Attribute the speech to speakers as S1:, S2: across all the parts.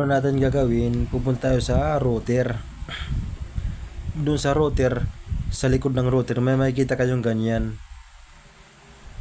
S1: una natin gagawin, pupunta tayo sa router. Doon sa router, sa likod ng router, may makikita kayong ganyan.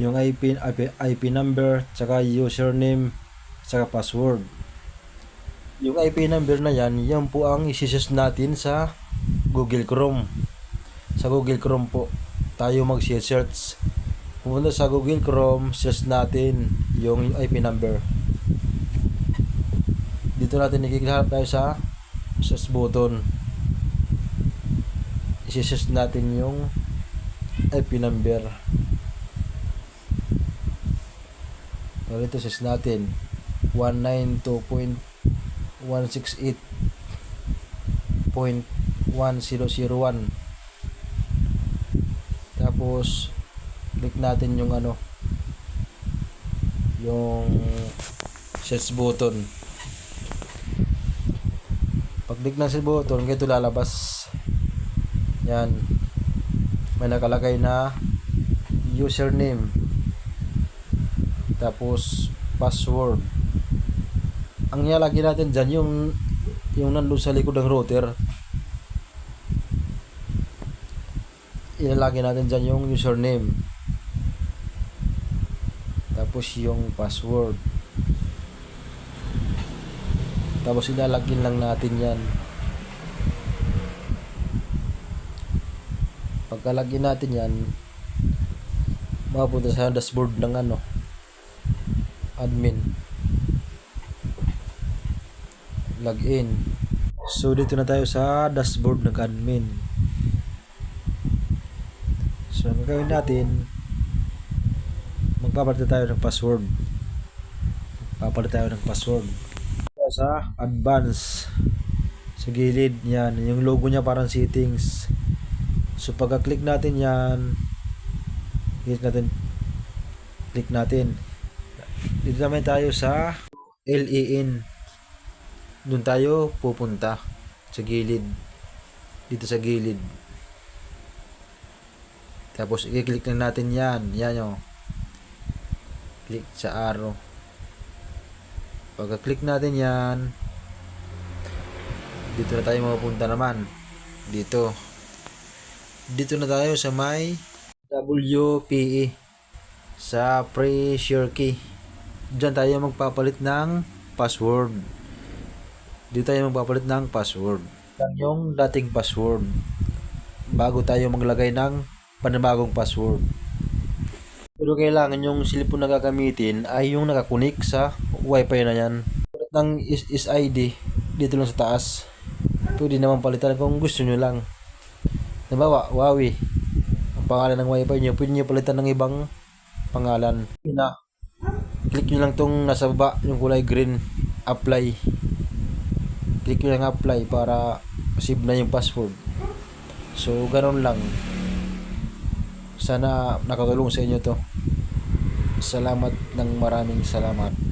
S1: Yung IP, IP, IP number, tsaka username, tsaka password. Yung IP number na yan, yan po ang isisus natin sa Google Chrome. Sa Google Chrome po, tayo mag-search. Pumunta sa Google Chrome, search natin yung IP number. Dito natin nakikilahap tayo sa search button. Isi-search natin yung IP number. So, dito search natin 192.168.1001 tapos click natin yung ano yung search button na search button ganito lalabas. Yan. May nakalagay na username. Tapos password. Ang nilalagay natin dyan yung yung nandun sa likod ng router. Ilalagay natin dyan yung username. Tapos yung password tapos ilalagin lang natin yan. Pagkalagin natin yan mapunta sa dashboard ng ano admin. Login. So dito na tayo sa dashboard ng admin. So ang gagawin natin magpapalit tayo ng password. Papalit tayo ng password sa advance sa gilid yan. Yung logo niya parang settings. So pagka-click natin yan click natin click natin. Dito naman tayo sa LEN doon tayo pupunta sa gilid. Dito sa gilid. Tapos i-click natin yan. Yan o click sa arrow pagka-click natin yan dito na tayo mapupunta naman. Dito. Dito na tayo sa may WPE sa pre-share key. Dyan tayo magpapalit ng password. Dito tayo magpapalit ng password. Lang yung dating password. Bago tayo maglagay ng panibagong password. Pero kailangan yung cellphone na gagamitin ay yung nakakunik sa wifi na yan. Palit ng is, is ID dito lang sa taas. Pwede naman palitan kung gusto nyo lang. Halimbawa, Huawei. Ang pangalan ng wifi nyo pwede nyo palitan ng ibang pangalan. Na. Click nyo lang tong nasa baba yung kulay green. Apply. Click nyo lang apply para save na yung password. So ganun lang. Sana nakatulong sa inyo to. Salamat ng maraming salamat